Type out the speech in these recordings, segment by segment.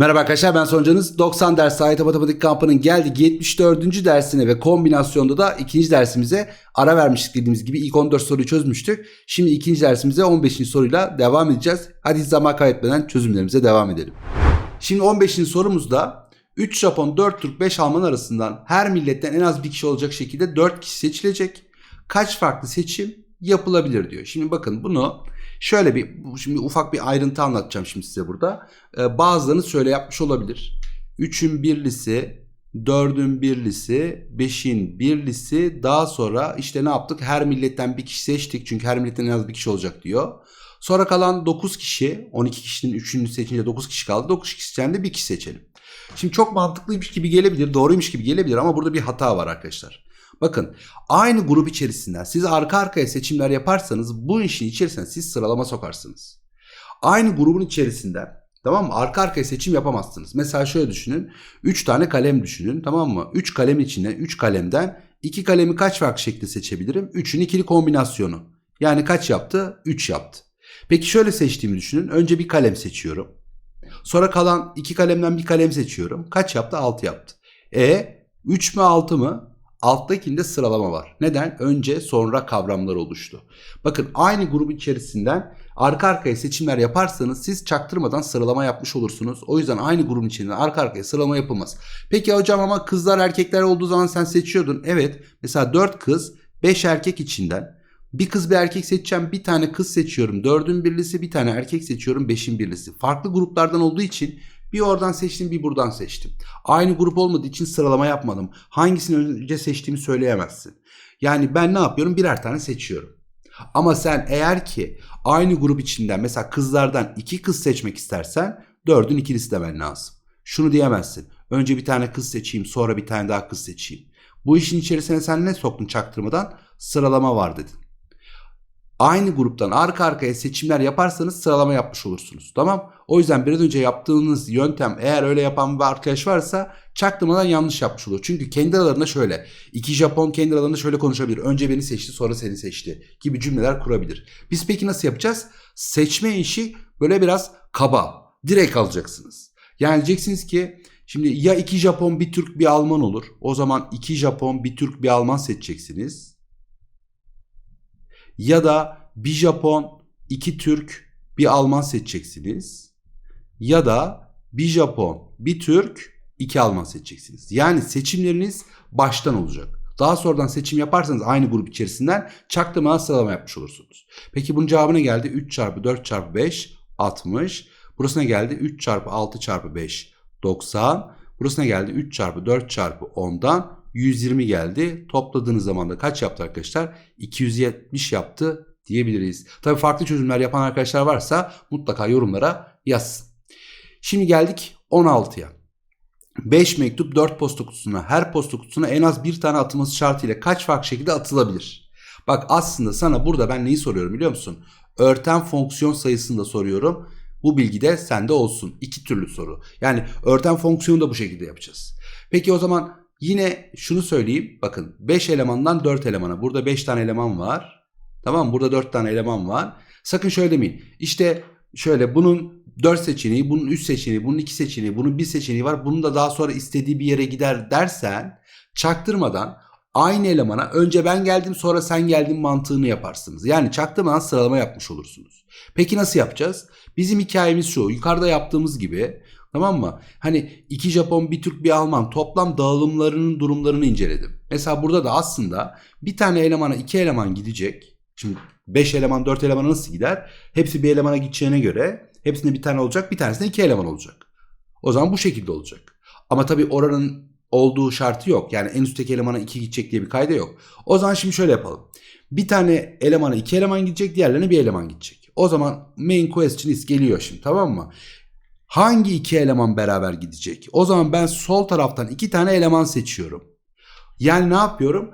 Merhaba arkadaşlar ben Soncanız. 90 ders ait matematik kampının geldik 74. dersine ve kombinasyonda da ikinci dersimize ara vermiştik dediğimiz gibi ilk 14 soruyu çözmüştük. Şimdi ikinci dersimize 15. soruyla devam edeceğiz. Hadi zaman kaybetmeden çözümlerimize devam edelim. Şimdi 15. sorumuzda 3 Japon, 4 Türk, 5 Alman arasından her milletten en az bir kişi olacak şekilde 4 kişi seçilecek. Kaç farklı seçim yapılabilir diyor. Şimdi bakın bunu şöyle bir şimdi ufak bir ayrıntı anlatacağım şimdi size burada. Ee, bazılarınız şöyle yapmış olabilir. 3'ün birlisi, 4'ün birlisi, 5'in birlisi daha sonra işte ne yaptık? Her milletten bir kişi seçtik. Çünkü her milletten en az bir kişi olacak diyor. Sonra kalan 9 kişi, 12 kişinin 3'ünü seçince 9 kişi kaldı. 9 kişiden de bir kişi seçelim. Şimdi çok mantıklıymış gibi gelebilir, doğruymuş gibi gelebilir ama burada bir hata var arkadaşlar. Bakın aynı grup içerisinden siz arka arkaya seçimler yaparsanız bu işin içerisine siz sıralama sokarsınız. Aynı grubun içerisinden tamam mı arka arkaya seçim yapamazsınız. Mesela şöyle düşünün 3 tane kalem düşünün tamam mı? 3 kalem içinde 3 kalemden 2 kalemi kaç farklı şekilde seçebilirim? 3'ün ikili kombinasyonu. Yani kaç yaptı? 3 yaptı. Peki şöyle seçtiğimi düşünün. Önce bir kalem seçiyorum. Sonra kalan iki kalemden bir kalem seçiyorum. Kaç yaptı? 6 yaptı. E 3 mü 6 mı? Alttakinde sıralama var. Neden? Önce sonra kavramlar oluştu. Bakın aynı grup içerisinden arka arkaya seçimler yaparsanız siz çaktırmadan sıralama yapmış olursunuz. O yüzden aynı grubun içinden arka arkaya sıralama yapılmaz. Peki hocam ama kızlar erkekler olduğu zaman sen seçiyordun. Evet mesela 4 kız 5 erkek içinden bir kız bir erkek seçeceğim. Bir tane kız seçiyorum. Dördün birlisi bir tane erkek seçiyorum. Beşin birlisi. Farklı gruplardan olduğu için bir oradan seçtim bir buradan seçtim. Aynı grup olmadığı için sıralama yapmadım. Hangisini önce seçtiğimi söyleyemezsin. Yani ben ne yapıyorum? Birer tane seçiyorum. Ama sen eğer ki aynı grup içinden mesela kızlardan iki kız seçmek istersen dördün ikilisi demen lazım. Şunu diyemezsin. Önce bir tane kız seçeyim sonra bir tane daha kız seçeyim. Bu işin içerisine sen ne soktun çaktırmadan? Sıralama var dedin aynı gruptan arka arkaya seçimler yaparsanız sıralama yapmış olursunuz. Tamam? O yüzden biraz önce yaptığınız yöntem eğer öyle yapan bir arkadaş varsa çaktırmadan yanlış yapmış olur. Çünkü kendi aralarında şöyle. iki Japon kendi aralarında şöyle konuşabilir. Önce beni seçti sonra seni seçti gibi cümleler kurabilir. Biz peki nasıl yapacağız? Seçme işi böyle biraz kaba. Direkt alacaksınız. Yani diyeceksiniz ki şimdi ya iki Japon bir Türk bir Alman olur. O zaman iki Japon bir Türk bir Alman seçeceksiniz ya da bir Japon, iki Türk, bir Alman seçeceksiniz. Ya da bir Japon, bir Türk, iki Alman seçeceksiniz. Yani seçimleriniz baştan olacak. Daha sonradan seçim yaparsanız aynı grup içerisinden çaktırmadan sıralama yapmış olursunuz. Peki bunun cevabı ne geldi? 3 çarpı 4 çarpı 5 60. Burasına geldi 3 çarpı 6 çarpı 5 90. Burasına geldi 3 çarpı 4 çarpı 10'dan 120 geldi. Topladığınız zaman da kaç yaptı arkadaşlar? 270 yaptı diyebiliriz. Tabi farklı çözümler yapan arkadaşlar varsa mutlaka yorumlara yazsın. Şimdi geldik 16'ya. 5 mektup 4 posta kutusuna her posta kutusuna en az bir tane atılması şartıyla kaç farklı şekilde atılabilir? Bak aslında sana burada ben neyi soruyorum biliyor musun? Örten fonksiyon sayısını da soruyorum. Bu bilgi de sende olsun. İki türlü soru. Yani örten fonksiyonu da bu şekilde yapacağız. Peki o zaman Yine şunu söyleyeyim. Bakın 5 elemandan 4 elemana. Burada 5 tane eleman var. Tamam? Burada 4 tane eleman var. Sakın şöyle demeyin. İşte şöyle bunun 4 seçeneği, bunun 3 seçeneği, bunun 2 seçeneği, bunun 1 seçeneği var. Bunun da daha sonra istediği bir yere gider dersen çaktırmadan aynı elemana önce ben geldim sonra sen geldin mantığını yaparsınız. Yani çaktırmadan sıralama yapmış olursunuz. Peki nasıl yapacağız? Bizim hikayemiz şu. Yukarıda yaptığımız gibi Tamam mı? Hani iki Japon, bir Türk, bir Alman toplam dağılımlarının durumlarını inceledim. Mesela burada da aslında bir tane elemana iki eleman gidecek. Şimdi 5 eleman 4 elemana nasıl gider? Hepsi bir elemana gideceğine göre hepsinde bir tane olacak bir tanesinde iki eleman olacak. O zaman bu şekilde olacak. Ama tabii oranın olduğu şartı yok. Yani en üstteki elemana iki gidecek diye bir kayda yok. O zaman şimdi şöyle yapalım. Bir tane elemana iki eleman gidecek diğerlerine bir eleman gidecek. O zaman main question is geliyor şimdi tamam mı? Hangi iki eleman beraber gidecek? O zaman ben sol taraftan iki tane eleman seçiyorum. Yani ne yapıyorum?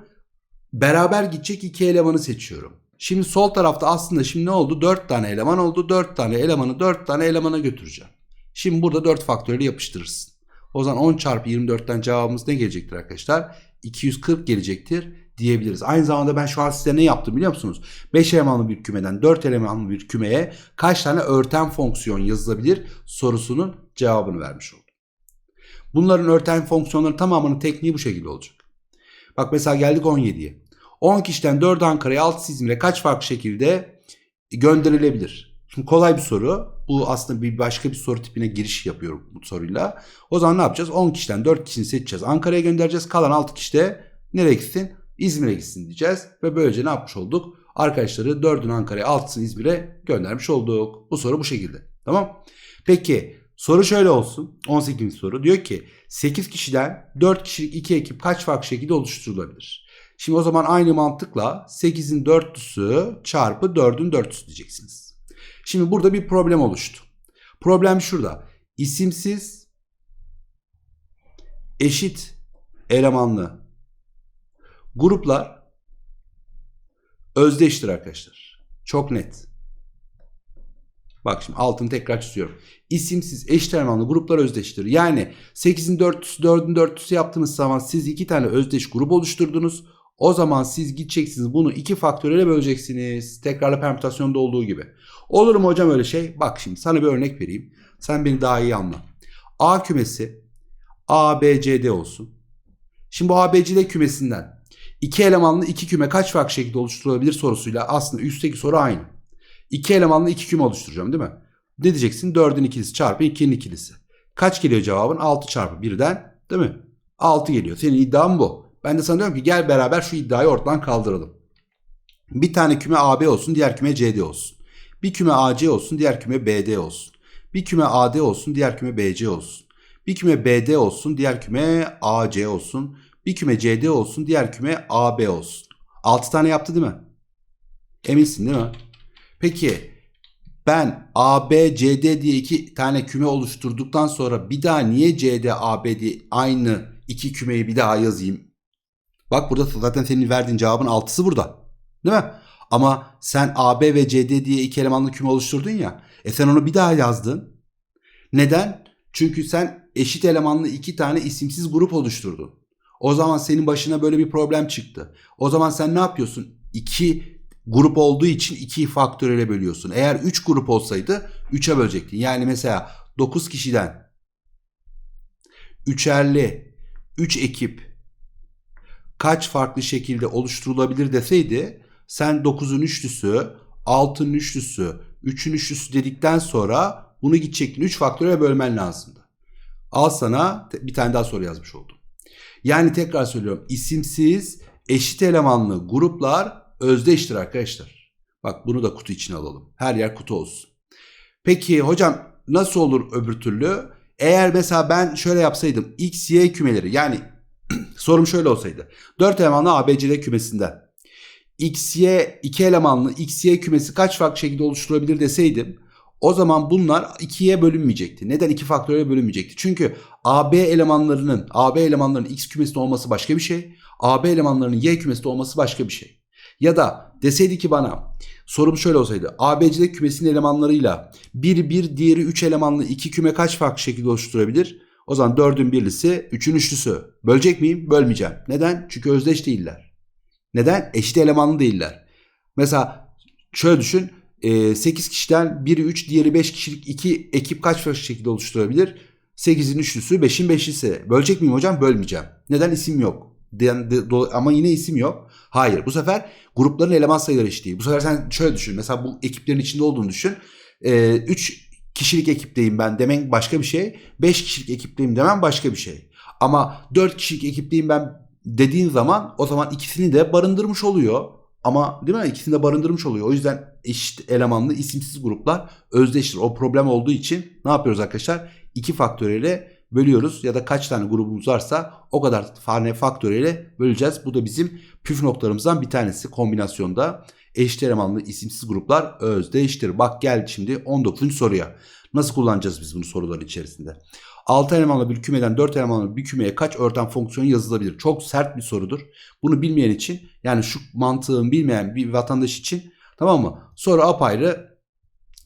Beraber gidecek iki elemanı seçiyorum. Şimdi sol tarafta aslında şimdi ne oldu? Dört tane eleman oldu. Dört tane elemanı dört tane elemana götüreceğim. Şimdi burada dört faktöriyeli yapıştırırsın. O zaman 10 çarpı 24'ten cevabımız ne gelecektir arkadaşlar? 240 gelecektir diyebiliriz. Aynı zamanda ben şu an size ne yaptım biliyor musunuz? 5 elemanlı bir kümeden 4 elemanlı bir kümeye kaç tane örten fonksiyon yazılabilir sorusunun cevabını vermiş oldum. Bunların örten fonksiyonların tamamının tekniği bu şekilde olacak. Bak mesela geldik 17'ye. 10 kişiden 4 Ankara'ya 6 İzmir'e kaç farklı şekilde gönderilebilir? Şimdi kolay bir soru. Bu aslında bir başka bir soru tipine giriş yapıyorum bu soruyla. O zaman ne yapacağız? 10 kişiden 4 kişini seçeceğiz. Ankara'ya göndereceğiz. Kalan 6 kişi de nereye gitsin? İzmir'e gitsin diyeceğiz. Ve böylece ne yapmış olduk? Arkadaşları 4'ünü Ankara'ya 6'sını İzmir'e göndermiş olduk. Bu soru bu şekilde. Tamam. Peki soru şöyle olsun. 18. soru. Diyor ki 8 kişiden 4 kişilik 2 ekip kaç farklı şekilde oluşturulabilir? Şimdi o zaman aynı mantıkla 8'in dörtlüsü çarpı 4'ün dörtlüsü diyeceksiniz. Şimdi burada bir problem oluştu. Problem şurada. İsimsiz eşit elemanlı gruplar özdeştir arkadaşlar. Çok net. Bak şimdi altını tekrar çiziyorum. İsimsiz eşit elemanlı gruplar özdeştir. Yani 8'in dörtlüsü 4'ün dörtlüsü yaptığınız zaman siz iki tane özdeş grup oluşturdunuz. O zaman siz gideceksiniz bunu iki faktörele böleceksiniz. Tekrarlı permütasyonda olduğu gibi. Olur mu hocam öyle şey? Bak şimdi sana bir örnek vereyim. Sen beni daha iyi anla. A kümesi A, B, C, D olsun. Şimdi bu A, B, C, D kümesinden iki elemanlı iki küme kaç farklı şekilde oluşturulabilir sorusuyla aslında üstteki soru aynı. İki elemanlı iki küme oluşturacağım değil mi? Ne diyeceksin? 4'ün ikilisi çarpı 2'nin ikilisi. Kaç geliyor cevabın? 6 çarpı 1'den değil mi? 6 geliyor. Senin iddian bu. Ben de sana diyorum ki gel beraber şu iddiayı ortadan kaldıralım. Bir tane küme AB olsun, diğer küme CD olsun. Bir küme AC olsun, diğer küme BD olsun. Bir küme AD olsun, diğer küme BC olsun. Bir küme BD olsun, diğer küme AC olsun. Bir küme CD olsun, diğer küme AB olsun. 6 tane yaptı değil mi? Eminsin değil mi? Peki ben AB, CD diye iki tane küme oluşturduktan sonra bir daha niye CD, AB diye aynı iki kümeyi bir daha yazayım? Bak burada zaten senin verdiğin cevabın altısı burada. Değil mi? Ama sen AB ve CD diye iki elemanlı küme oluşturdun ya. E sen onu bir daha yazdın. Neden? Çünkü sen eşit elemanlı iki tane isimsiz grup oluşturdun. O zaman senin başına böyle bir problem çıktı. O zaman sen ne yapıyorsun? İki grup olduğu için 2'yi faktörele bölüyorsun. Eğer 3 grup olsaydı 3'e bölecektin. Yani mesela 9 kişiden 3'erli 3 ekip kaç farklı şekilde oluşturulabilir deseydi sen 9'un üçlüsü, 6'nın üçlüsü, 3'ün üçlüsü dedikten sonra bunu gidecektin 3 faktöre bölmen lazımdı. Al sana bir tane daha soru yazmış oldum. Yani tekrar söylüyorum isimsiz eşit elemanlı gruplar özdeştir arkadaşlar. Bak bunu da kutu içine alalım. Her yer kutu olsun. Peki hocam nasıl olur öbür türlü? Eğer mesela ben şöyle yapsaydım x, y kümeleri yani sorum şöyle olsaydı. 4 elemanlı ABCD kümesinden x, y, 2 elemanlı x, y kümesi kaç farklı şekilde oluşturulabilir deseydim o zaman bunlar 2'ye bölünmeyecekti. Neden 2 faktöre bölünmeyecekti? Çünkü AB elemanlarının AB elemanlarının x kümesinde olması başka bir şey. AB elemanlarının y kümesinde olması başka bir şey. Ya da deseydi ki bana sorum şöyle olsaydı. ABCD kümesinin elemanlarıyla bir bir diğeri 3 elemanlı iki küme kaç farklı şekilde oluşturabilir? O zaman 4'ün birlisi 3'ün üçlüsü. Bölecek miyim? Bölmeyeceğim. Neden? Çünkü özdeş değiller. Neden? Eşit elemanlı değiller. Mesela şöyle düşün. 8 kişiden biri 3 diğeri 5 kişilik iki ekip kaç farklı şekilde oluşturabilir? 8'in üçlüsü 5'in beşlisi. Bölecek miyim hocam? Bölmeyeceğim. Neden? isim yok. Ama yine isim yok. Hayır. Bu sefer grupların eleman sayıları eşit. Bu sefer sen şöyle düşün. Mesela bu ekiplerin içinde olduğunu düşün. 3 kişilik ekipteyim ben demen başka bir şey. 5 kişilik ekipteyim demen başka bir şey. Ama 4 kişilik ekipteyim ben dediğin zaman o zaman ikisini de barındırmış oluyor. Ama değil mi? İkisini de barındırmış oluyor. O yüzden eşit elemanlı isimsiz gruplar özdeştir. O problem olduğu için ne yapıyoruz arkadaşlar? İki faktöreyle bölüyoruz ya da kaç tane grubumuz varsa o kadar tane faktöreyle böleceğiz. Bu da bizim püf noktalarımızdan bir tanesi kombinasyonda eşit elemanlı isimsiz gruplar özdeştir. Bak geldi şimdi 19. soruya. Nasıl kullanacağız biz bunu soruların içerisinde? 6 elemanlı bir kümeden 4 elemanlı bir kümeye kaç örten fonksiyon yazılabilir? Çok sert bir sorudur. Bunu bilmeyen için yani şu mantığın bilmeyen bir vatandaş için tamam mı? Soru apayrı.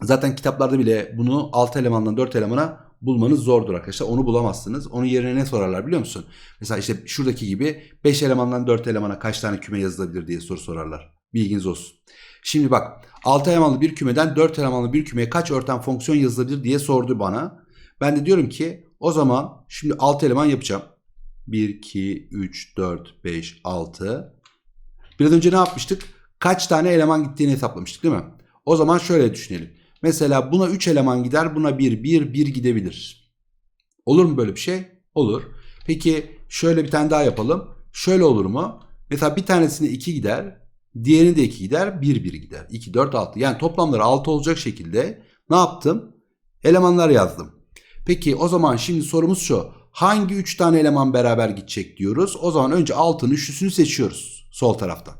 Zaten kitaplarda bile bunu 6 elemandan 4 elemana bulmanız zordur arkadaşlar. Onu bulamazsınız. Onun yerine ne sorarlar biliyor musun? Mesela işte şuradaki gibi 5 elemandan 4 elemana kaç tane küme yazılabilir diye soru sorarlar. Bilginiz olsun. Şimdi bak 6 elemanlı bir kümeden 4 elemanlı bir kümeye kaç örten fonksiyon yazılabilir diye sordu bana. Ben de diyorum ki o zaman şimdi 6 eleman yapacağım. 1, 2, 3, 4, 5, 6. Biraz önce ne yapmıştık? Kaç tane eleman gittiğini hesaplamıştık değil mi? O zaman şöyle düşünelim. Mesela buna 3 eleman gider, buna 1, 1, 1 gidebilir. Olur mu böyle bir şey? Olur. Peki şöyle bir tane daha yapalım. Şöyle olur mu? Mesela bir tanesine 2 gider, diğerine de 2 gider, 1, 1 gider. 2, 4, 6. Yani toplamları 6 olacak şekilde ne yaptım? Elemanlar yazdım. Peki o zaman şimdi sorumuz şu. Hangi 3 tane eleman beraber gidecek diyoruz. O zaman önce 6'nın üçlüsünü seçiyoruz sol taraftan.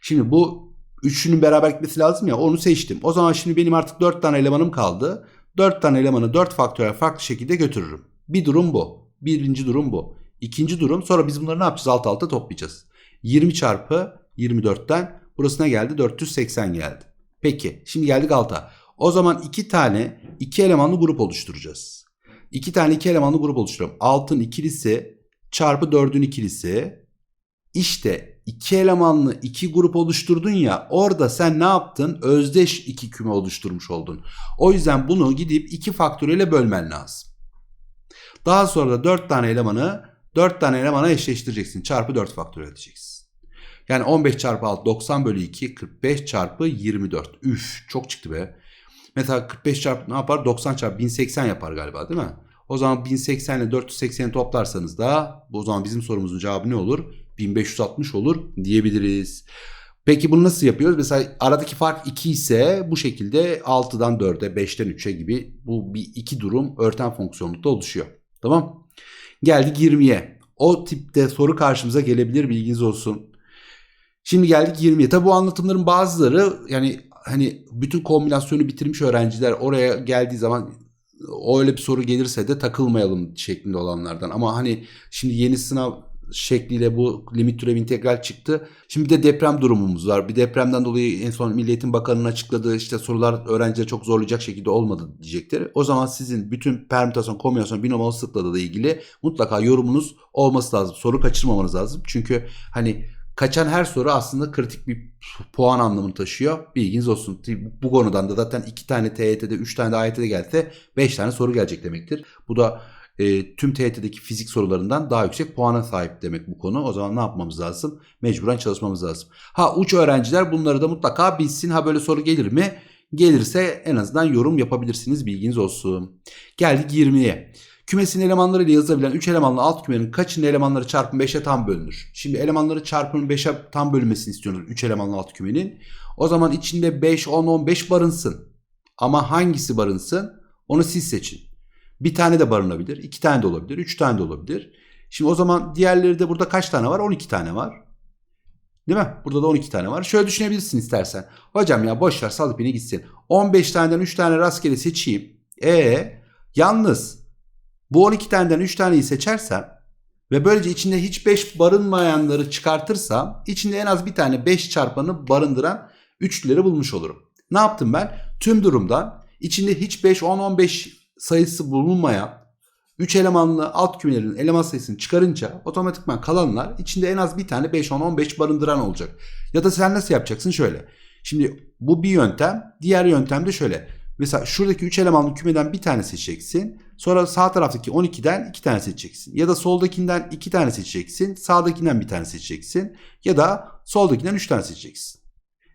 Şimdi bu üçünün beraber gitmesi lazım ya onu seçtim. O zaman şimdi benim artık 4 tane elemanım kaldı. 4 tane elemanı 4 faktörel farklı şekilde götürürüm. Bir durum bu. Birinci durum bu. İkinci durum sonra biz bunları ne yapacağız? Alt alta toplayacağız. 20 çarpı 24'ten burasına geldi 480 geldi. Peki şimdi geldik alta. O zaman iki tane iki elemanlı grup oluşturacağız. İki tane iki elemanlı grup oluşturuyorum. Altın ikilisi çarpı dördün ikilisi. İşte iki elemanlı iki grup oluşturdun ya orada sen ne yaptın? Özdeş iki küme oluşturmuş oldun. O yüzden bunu gidip iki faktöriyle bölmen lazım. Daha sonra da 4 tane elemanı 4 tane elemana eşleştireceksin. Çarpı 4 faktöriyel edeceksin. Yani 15 çarpı 6 90 bölü 2 45 çarpı 24. Üf çok çıktı be. Mesela 45 çarpı ne yapar? 90 çarpı 1080 yapar galiba değil mi? O zaman 1080 ile 480'i toplarsanız da o zaman bizim sorumuzun cevabı ne olur? 1560 olur diyebiliriz. Peki bunu nasıl yapıyoruz? Mesela aradaki fark 2 ise bu şekilde 6'dan 4'e 5'ten 3'e gibi bu bir iki durum örten fonksiyonlukta oluşuyor. Tamam. Geldik 20'ye. O tipte soru karşımıza gelebilir bilginiz olsun. Şimdi geldik 20'ye. Tabi bu anlatımların bazıları yani hani bütün kombinasyonu bitirmiş öğrenciler oraya geldiği zaman öyle bir soru gelirse de takılmayalım şeklinde olanlardan. Ama hani şimdi yeni sınav şekliyle bu limit türev integral çıktı. Şimdi de deprem durumumuz var. Bir depremden dolayı en son Milli Eğitim Bakanı'nın açıkladığı işte sorular öğrencileri çok zorlayacak şekilde olmadı diyecektir. O zaman sizin bütün permütasyon, kombinasyon, binom olasılıkla da ilgili mutlaka yorumunuz olması lazım. Soru kaçırmamanız lazım. Çünkü hani kaçan her soru aslında kritik bir puan anlamını taşıyor. Bilginiz olsun. Bu konudan da zaten 2 tane TYT'de 3 tane de AYT'de gelse 5 tane soru gelecek demektir. Bu da e, tüm TYT'deki fizik sorularından daha yüksek puana sahip demek bu konu. O zaman ne yapmamız lazım? Mecburen çalışmamız lazım. Ha uç öğrenciler bunları da mutlaka bilsin. Ha böyle soru gelir mi? Gelirse en azından yorum yapabilirsiniz. Bilginiz olsun. Geldik 20'ye. Kümesin elemanlarıyla yazılabilen 3 elemanlı alt kümenin kaçının elemanları çarpım 5'e tam bölünür? Şimdi elemanları çarpımın 5'e tam bölünmesini istiyoruz 3 elemanlı alt kümenin. O zaman içinde 5, 10, 15 barınsın. Ama hangisi barınsın? Onu siz seçin. Bir tane de barınabilir, iki tane de olabilir, üç tane de olabilir. Şimdi o zaman diğerleri de burada kaç tane var? 12 tane var. Değil mi? Burada da 12 tane var. Şöyle düşünebilirsin istersen. Hocam ya boş ver salıp yine gitsin. 15 taneden 3 tane rastgele seçeyim. E yalnız bu 12 taneden 3 taneyi seçersem ve böylece içinde hiç 5 barınmayanları çıkartırsam içinde en az bir tane 5 çarpanı barındıran üçlüleri bulmuş olurum. Ne yaptım ben? Tüm durumdan içinde hiç 5, 10, 15 sayısı bulunmayan 3 elemanlı alt kümelerin eleman sayısını çıkarınca otomatikman kalanlar içinde en az bir tane 5, 10, 15 barındıran olacak. Ya da sen nasıl yapacaksın? Şöyle. Şimdi bu bir yöntem. Diğer yöntem de şöyle. Mesela şuradaki 3 elemanlı kümeden bir tane seçeceksin. Sonra sağ taraftaki 12'den 2 tane seçeceksin. Ya da soldakinden 2 tane seçeceksin. Sağdakinden bir tane seçeceksin. Ya da soldakinden 3 tane seçeceksin.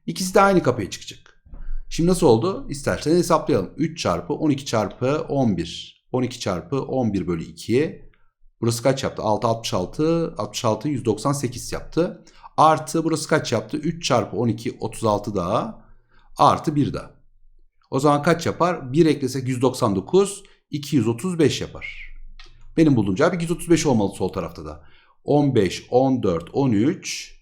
İkisi de aynı kapıya çıkacak. Şimdi nasıl oldu? İsterseniz hesaplayalım. 3 çarpı 12 çarpı 11. 12 çarpı 11 bölü 2'ye. Burası kaç yaptı? 6 66. 66 198 yaptı. Artı burası kaç yaptı? 3 çarpı 12 36 daha. Artı 1 daha. O zaman kaç yapar? 1 eklesek 199. 235 yapar. Benim bulduğum cevap 235 olmalı sol tarafta da. 15, 14, 13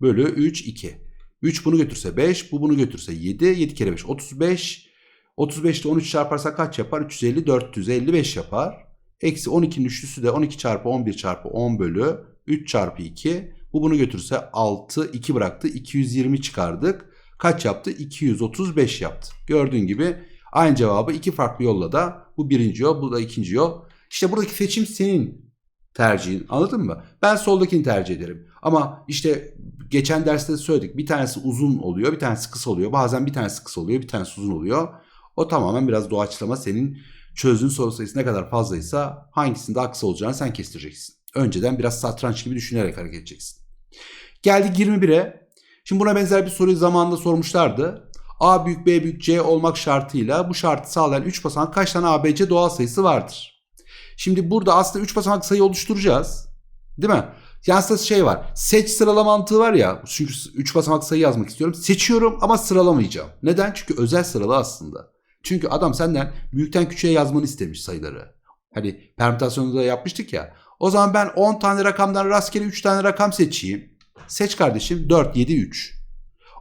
bölü 3, 2. 3 bunu götürse 5, bu bunu götürse 7. 7 kere 5, 35. 35 ile 13 çarparsak kaç yapar? 350, 455 yapar. Eksi 12'nin üçlüsü de 12 çarpı 11 çarpı 10 bölü 3 çarpı 2. Bu bunu götürse 6, 2 bıraktı. 220 çıkardık. Kaç yaptı? 235 yaptı. Gördüğün gibi aynı cevabı iki farklı yolla da bu birinci yol, bu da ikinci yol. İşte buradaki seçim senin tercihin. Anladın mı? Ben soldakini tercih ederim. Ama işte geçen derste de söyledik. Bir tanesi uzun oluyor, bir tanesi kısa oluyor. Bazen bir tanesi kısa oluyor, bir tanesi uzun oluyor. O tamamen biraz doğaçlama senin çözdüğün soru sayısı ne kadar fazlaysa hangisinde aksi olacağını sen kestireceksin. Önceden biraz satranç gibi düşünerek hareket edeceksin. Geldik 21'e. Şimdi buna benzer bir soruyu zamanında sormuşlardı. A büyük B büyük C olmak şartıyla bu şartı sağlayan 3 basamak kaç tane ABC doğal sayısı vardır? Şimdi burada aslında 3 basamak sayı oluşturacağız. Değil mi? Yani aslında şey var. Seç sırala mantığı var ya. Çünkü 3 basamak sayı yazmak istiyorum. Seçiyorum ama sıralamayacağım. Neden? Çünkü özel sıralı aslında. Çünkü adam senden büyükten küçüğe yazmanı istemiş sayıları. Hani permütasyonu da yapmıştık ya. O zaman ben 10 tane rakamdan rastgele 3 tane rakam seçeyim. Seç kardeşim 4, 7, 3.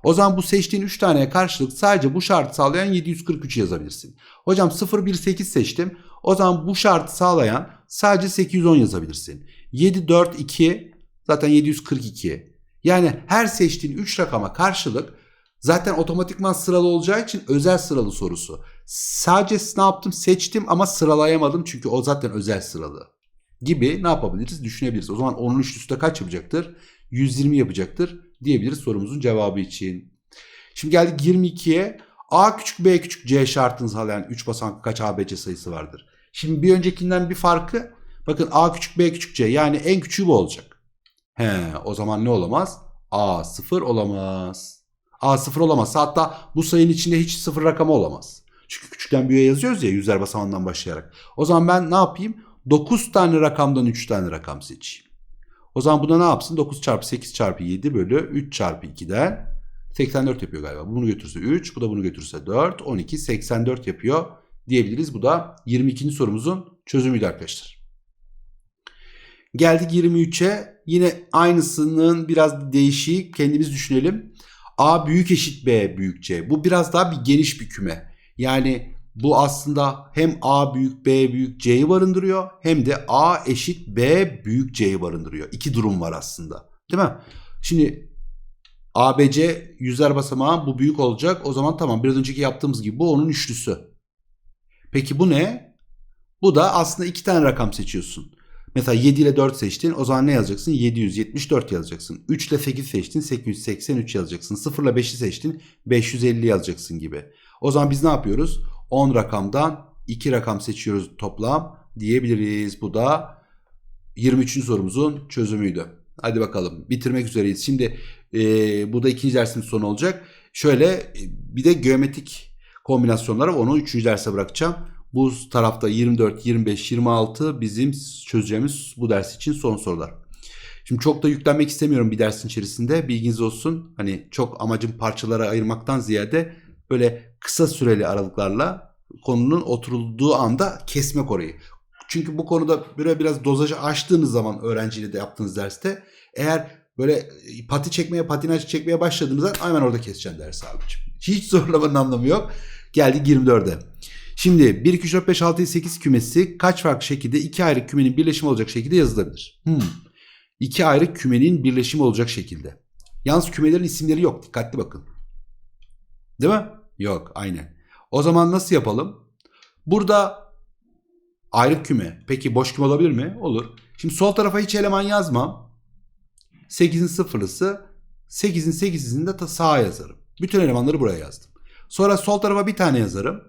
O zaman bu seçtiğin 3 taneye karşılık sadece bu şartı sağlayan 743 yazabilirsin. Hocam 0, 1, 8 seçtim. O zaman bu şartı sağlayan sadece 810 yazabilirsin. 7, 4, 2 zaten 742. Yani her seçtiğin 3 rakama karşılık zaten otomatikman sıralı olacağı için özel sıralı sorusu. Sadece ne yaptım? Seçtim ama sıralayamadım çünkü o zaten özel sıralı. Gibi ne yapabiliriz? Düşünebiliriz. O zaman onun üçlüsü de kaç yapacaktır? 120 yapacaktır diyebiliriz sorumuzun cevabı için. Şimdi geldik 22'ye. A küçük B küçük C şartını sağlayan 3 basamaklı kaç ABC sayısı vardır? Şimdi bir öncekinden bir farkı bakın A küçük B küçük C yani en küçüğü bu olacak. He, o zaman ne olamaz? A sıfır olamaz. A sıfır olamazsa hatta bu sayının içinde hiç sıfır rakamı olamaz. Çünkü küçükten büyüğe yazıyoruz ya yüzler basamağından başlayarak. O zaman ben ne yapayım? 9 tane rakamdan 3 tane rakam seçeyim. O zaman buna ne yapsın? 9 çarpı 8 çarpı 7 bölü 3 çarpı 2'den 84 yapıyor galiba. Bunu götürürse 3, bu da bunu götürürse 4, 12, 84 yapıyor diyebiliriz. Bu da 22. sorumuzun çözümüydü arkadaşlar. Geldik 23'e. Yine aynısının biraz değişik. Kendimiz düşünelim. A büyük eşit B büyük C. Bu biraz daha bir geniş bir küme. Yani bu aslında hem A büyük B büyük C'yi barındırıyor hem de A eşit B büyük C'yi barındırıyor. İki durum var aslında. Değil mi? Şimdi ABC yüzler basamağı bu büyük olacak. O zaman tamam biraz önceki yaptığımız gibi bu onun üçlüsü. Peki bu ne? Bu da aslında iki tane rakam seçiyorsun. Mesela 7 ile 4 seçtin. O zaman ne yazacaksın? 774 yazacaksın. 3 ile 8 seçtin. 883 yazacaksın. 0 ile 5'i seçtin. 550 yazacaksın gibi. O zaman biz ne yapıyoruz? 10 rakamdan 2 rakam seçiyoruz toplam diyebiliriz. Bu da 23. sorumuzun çözümüydü. Hadi bakalım bitirmek üzereyiz. Şimdi e, bu da ikinci dersin sonu olacak. Şöyle e, bir de geometrik kombinasyonlara onu üçüncü derse bırakacağım. Bu tarafta 24, 25, 26 bizim çözeceğimiz bu ders için son sorular. Şimdi çok da yüklenmek istemiyorum bir dersin içerisinde. Bilginiz olsun. Hani çok amacım parçalara ayırmaktan ziyade böyle kısa süreli aralıklarla konunun oturulduğu anda kesmek orayı. Çünkü bu konuda böyle biraz dozajı aştığınız zaman öğrenciyle de yaptığınız derste eğer böyle pati çekmeye, patinaj çekmeye başladığınızda hemen orada keseceksin dersi abicim. Hiç zorlamanın anlamı yok. Geldik 24'e. Şimdi 1, 2, 3, 4, 5, 6, 7, 8 kümesi kaç farklı şekilde iki ayrı kümenin birleşimi olacak şekilde yazılabilir? Hmm. İki ayrı kümenin birleşimi olacak şekilde. Yalnız kümelerin isimleri yok. Dikkatli bakın. Değil mi? Yok. Aynen. O zaman nasıl yapalım? Burada ayrı küme. Peki boş küme olabilir mi? Olur. Şimdi sol tarafa hiç eleman yazmam. 8'in sıfırlısı 8'in 8'ini de sağa yazarım. Bütün elemanları buraya yazdım. Sonra sol tarafa bir tane yazarım.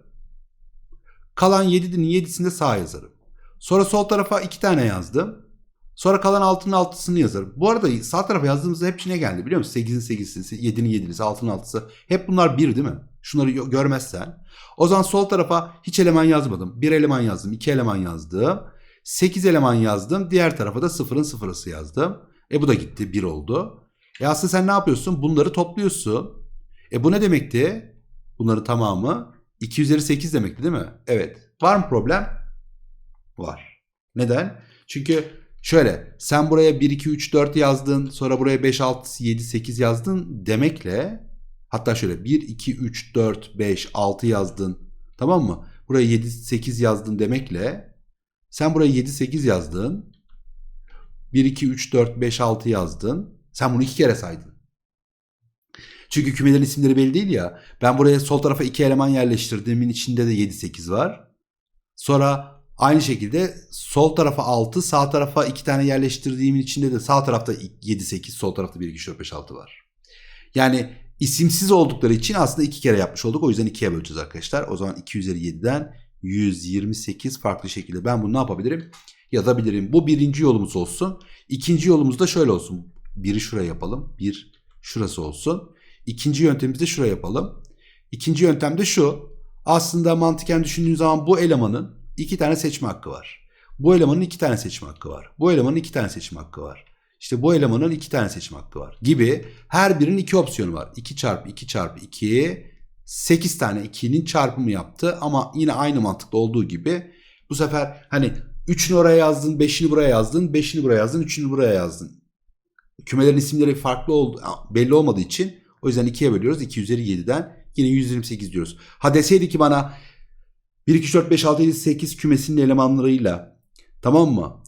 Kalan 7'nin 7'sini de sağa yazarım. Sonra sol tarafa 2 tane yazdım. Sonra kalan 6'nın 6'sını yazarım. Bu arada sağ tarafa yazdığımızda hep ne geldi biliyor musun? 8'in 8'si, 7'nin 7'lisi, 6'nın 6'sı. Hep bunlar 1 değil mi? Şunları görmezsen. O zaman sol tarafa hiç eleman yazmadım. 1 eleman yazdım, 2 eleman yazdım. 8 eleman yazdım. Diğer tarafa da 0'ın sıfırısı yazdım. E bu da gitti 1 oldu. E aslında sen ne yapıyorsun? Bunları topluyorsun. E bu ne demekti? Bunların tamamı 2 üzeri 8 demekti değil mi? Evet. Var mı problem? Var. Neden? Çünkü şöyle sen buraya 1, 2, 3, 4 yazdın sonra buraya 5, 6, 7, 8 yazdın demekle hatta şöyle 1, 2, 3, 4, 5, 6 yazdın tamam mı? Buraya 7, 8 yazdın demekle sen buraya 7, 8 yazdın 1, 2, 3, 4, 5, 6 yazdın sen bunu iki kere saydın. Çünkü kümelerin isimleri belli değil ya. Ben buraya sol tarafa iki eleman yerleştirdiğimin içinde de 7 8 var. Sonra aynı şekilde sol tarafa 6, sağ tarafa 2 tane yerleştirdiğimin içinde de sağ tarafta 7 8, sol tarafta 1 2 3 4 5 6 var. Yani isimsiz oldukları için aslında iki kere yapmış olduk. O yüzden ikiye böleceğiz arkadaşlar. O zaman 2 üzeri 7'den 128 farklı şekilde ben bunu ne yapabilirim? Yazabilirim. Bu birinci yolumuz olsun. İkinci yolumuz da şöyle olsun. Biri şuraya yapalım. Bir şurası olsun. İkinci yöntemimizi de şuraya yapalım. İkinci yöntem de şu. Aslında mantıken düşündüğün zaman bu elemanın iki tane seçme hakkı var. Bu elemanın iki tane seçme hakkı var. Bu elemanın iki tane seçme hakkı var. İşte bu elemanın iki tane seçme hakkı var. Gibi her birinin iki opsiyonu var. 2 çarpı 2 çarpı 2 8 tane 2'nin çarpımı yaptı. Ama yine aynı mantıkta olduğu gibi bu sefer hani 3'ünü oraya yazdın, 5'ini buraya yazdın, 5'ini buraya yazdın, 3'ünü buraya yazdın. Kümelerin isimleri farklı oldu, belli olmadığı için o yüzden 2'ye bölüyoruz. 2 üzeri 7'den yine 128 diyoruz. Ha deseydi ki bana 1, 2, 3, 4, 5, 6, 7, 8 kümesinin elemanlarıyla tamam mı?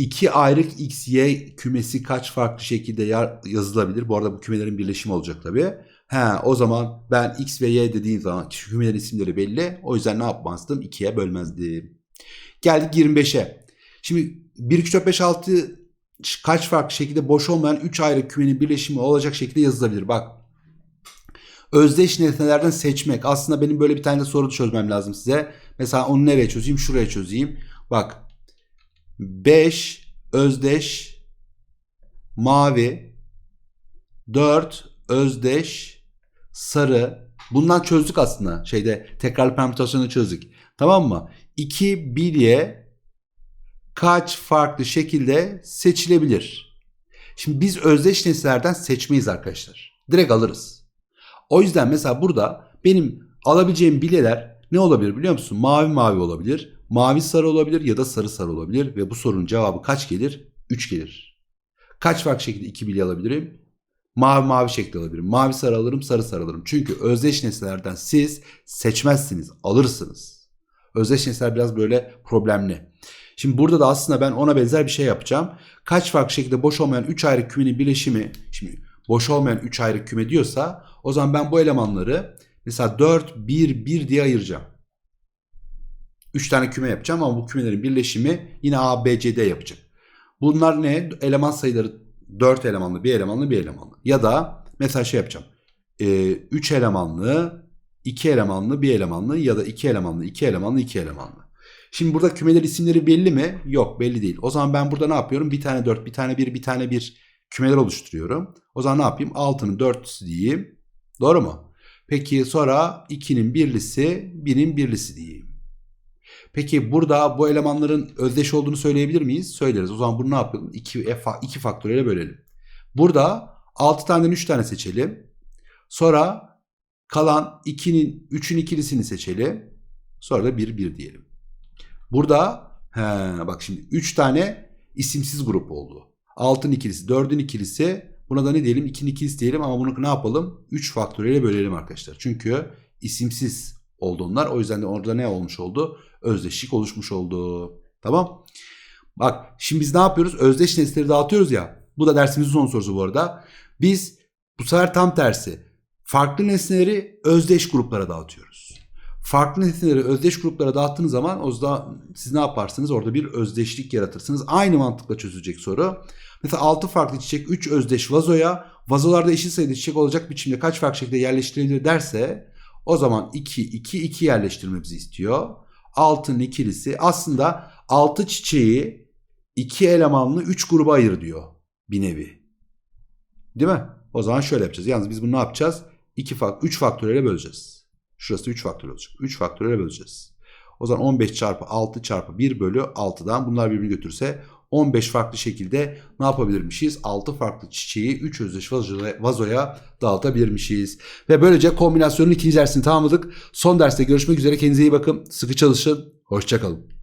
İki ayrı x, y kümesi kaç farklı şekilde yazılabilir? Bu arada bu kümelerin birleşimi olacak tabii. He, o zaman ben x ve y dediğim zaman kümelerin isimleri belli. O yüzden ne yapmazdım? 2'ye bölmezdim. Geldik 25'e. Şimdi 1, 2, 3, 4, 5, 6 kaç farklı şekilde boş olmayan 3 ayrı kümenin birleşimi olacak şekilde yazılabilir. Bak özdeş nesnelerden seçmek. Aslında benim böyle bir tane de soru çözmem lazım size. Mesela onu nereye çözeyim? Şuraya çözeyim. Bak 5 özdeş. Mavi. 4 özdeş. Sarı. Bundan çözdük aslında. Şeyde tekrar permütasyonu çözdük. Tamam mı? 2 bilye. Kaç farklı şekilde seçilebilir? Şimdi biz özdeş nesnelerden seçmeyiz arkadaşlar. Direkt alırız. O yüzden mesela burada benim alabileceğim bilyeler ne olabilir biliyor musun? Mavi mavi olabilir mavi sarı olabilir ya da sarı sarı olabilir ve bu sorunun cevabı kaç gelir? 3 gelir. Kaç farklı şekilde 2 bilye alabilirim? Mavi mavi şekilde alabilirim. Mavi sarı alırım, sarı sarı alırım. Çünkü özdeş nesnelerden siz seçmezsiniz, alırsınız. Özdeş nesneler biraz böyle problemli. Şimdi burada da aslında ben ona benzer bir şey yapacağım. Kaç farklı şekilde boş olmayan 3 ayrı kümenin bileşimi, şimdi boş olmayan 3 ayrı küme diyorsa o zaman ben bu elemanları mesela 4, 1, 1 diye ayıracağım. 3 tane küme yapacağım ama bu kümelerin birleşimi yine A, B, C, D yapacak. Bunlar ne? Eleman sayıları 4 elemanlı, bir elemanlı, bir elemanlı. Ya da mesela şey yapacağım. 3 elemanlı, 2 elemanlı, bir elemanlı ya da 2 elemanlı, 2 elemanlı, 2 elemanlı. Şimdi burada kümeler isimleri belli mi? Yok belli değil. O zaman ben burada ne yapıyorum? Bir tane 4, bir tane 1, bir tane 1 kümeler oluşturuyorum. O zaman ne yapayım? 6'nın 4'lüsü diyeyim. Doğru mu? Peki sonra 2'nin birlisi, 1'in birlisi diyeyim. Peki burada bu elemanların özdeş olduğunu söyleyebilir miyiz? Söyleriz. O zaman bunu ne yapalım? 2, iki faktöriyle bölelim. Burada 6 taneden 3 tane seçelim. Sonra kalan 2'nin 3'ün ikilisini seçelim. Sonra da 1 1 diyelim. Burada he, bak şimdi 3 tane isimsiz grup oldu. 6'ın ikilisi, 4'ün ikilisi. Buna da ne diyelim? 2'nin ikilisi diyelim ama bunu ne yapalım? 3 faktöriyle bölelim arkadaşlar. Çünkü isimsiz oldu onlar. O yüzden de orada ne olmuş oldu? Özdeşlik oluşmuş oldu. Tamam. Bak şimdi biz ne yapıyoruz? Özdeş nesneleri dağıtıyoruz ya. Bu da dersimizin son sorusu bu arada. Biz bu sefer tam tersi. Farklı nesneleri özdeş gruplara dağıtıyoruz. Farklı nesneleri özdeş gruplara dağıttığınız zaman o zaman siz ne yaparsınız? Orada bir özdeşlik yaratırsınız. Aynı mantıkla çözülecek soru. Mesela 6 farklı çiçek 3 özdeş vazoya vazolarda eşit sayıda çiçek olacak biçimde kaç farklı şekilde yerleştirilebilir derse o zaman 2 2 2 yerleştirmemizi istiyor. 6'nın ikilisi aslında 6 çiçeği 2 elemanlı 3 gruba ayır diyor bir nevi. Değil mi? O zaman şöyle yapacağız. Yalnız biz bunu ne yapacağız? 2 fak 3 faktöriyle böleceğiz. Şurası 3 faktör olacak. 3 faktöriyle böleceğiz. O zaman 15 çarpı 6 çarpı 1 bölü 6'dan bunlar birbirini götürse 15 farklı şekilde ne yapabilirmişiz? 6 farklı çiçeği 3 özdeş vazoya dağıtabilirmişiz. Ve böylece kombinasyonun ikinci dersini tamamladık. Son derste görüşmek üzere. Kendinize iyi bakın. Sıkı çalışın. Hoşçakalın.